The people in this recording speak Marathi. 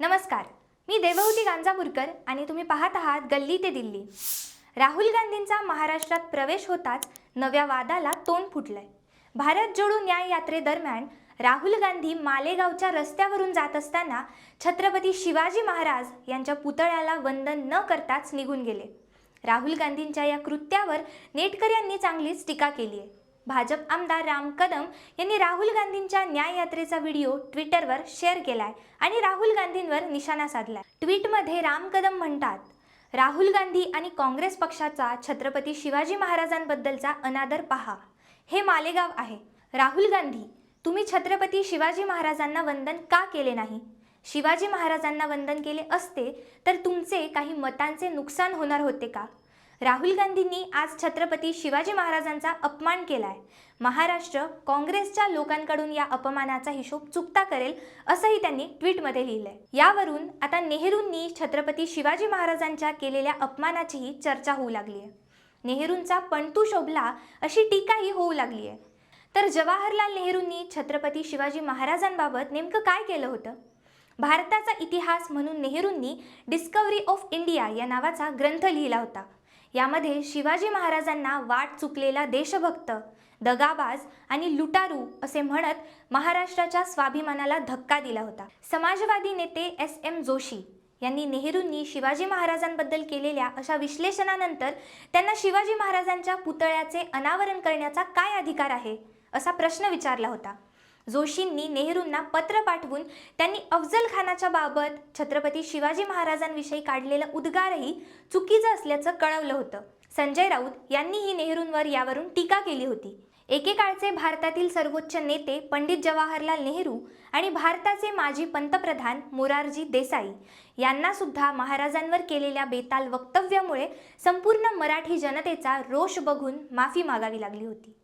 नमस्कार. मी देवहूती गांजापूरकर आणि तुम्ही पाहत आहात गल्ली ते दिल्ली. राहुल गांधींचा महाराष्ट्रात प्रवेश होताच नव्या वादाला तोंड फुटलंय. भारत जोडो न्याय यात्रेदरम्यान राहुल गांधी मालेगावच्या रस्त्यावरून जात असताना छत्रपती शिवाजी महाराज यांच्या पुतळ्याला वंदन न करताच निघून गेले. राहुल गांधींच्या या कृत्यावर नेटकर यांनी चांगलीच टीका केली आहे भाजप आमदार राम कदम यांनी राहुल गांधींच्या न्याय यात्रेचा व्हिडिओ ट्विटरवर शेअर केलाय आणि राहुल गांधींवर निशाणा साधलाय. ट्विटमध्ये राम कदम म्हणतात राहुल गांधी आणि काँग्रेस पक्षाचा छत्रपती शिवाजी महाराजांबद्दलचा अनादर पहा. हे मालेगाव आहे. राहुल गांधी तुम्ही छत्रपती शिवाजी महाराजांना वंदन का केले नाही? शिवाजी महाराजांना वंदन केले असते तर तुमचे काही मतांचे नुकसान होणार होते का? राहुल गांधींनी आज छत्रपती शिवाजी महाराजांचा अपमान केलाय. महाराष्ट्र काँग्रेसच्या लोकांकडून या अपमानाचा हिशोब चुकता करेल असंही त्यांनी ट्विटमध्ये लिहिलंय. यावरून आता नेहरूंनी छत्रपती शिवाजी महाराजांच्या केलेल्या अपमानाचीही चर्चा होऊ लागली आहे नेहरूंचा पणतू शोभला अशी टीकाही होऊ लागली आहे तर जवाहरलाल नेहरूंनी छत्रपती शिवाजी महाराजांबाबत नेमकं काय केलं होतं? भारताचा इतिहास म्हणून नेहरूंनी डिस्कवरी ऑफ इंडिया या नावाचा ग्रंथ लिहिला होता. यामध्ये शिवाजी महाराजांना वाट चुकलेला देशभक्त दगाबाज आणि लुटारू असे म्हणत महाराष्ट्राच्या स्वाभिमानाला धक्का दिला होता. समाजवादी नेते एस. एम. जोशी यांनी नेहरूंनी शिवाजी महाराजांबद्दल केलेल्या अशा विश्लेषणानंतर त्यांना शिवाजी महाराजांच्या पुतळ्याचे अनावरण करण्याचा काय अधिकार आहे असा प्रश्न विचारला होता. जोशींनी नेहरूंना पत्र पाठवून त्यांनी अफजल खानाच्या बाबत छत्रपती शिवाजी महाराजांविषयी काढलेलं उद्गारही चुकीचं असल्याचं कळवलं होतं. संजय राऊत यांनीही नेहरूंवर यावरून टीका केली होती. एकेकाळचे भारतातील सर्वोच्च नेते पंडित जवाहरलाल नेहरू आणि भारताचे माजी पंतप्रधान मोरारजी देसाई यांना सुद्धा महाराजांवर केलेल्या बेताल वक्तव्यामुळे संपूर्ण मराठी जनतेचा रोष बघून माफी मागावी लागली होती.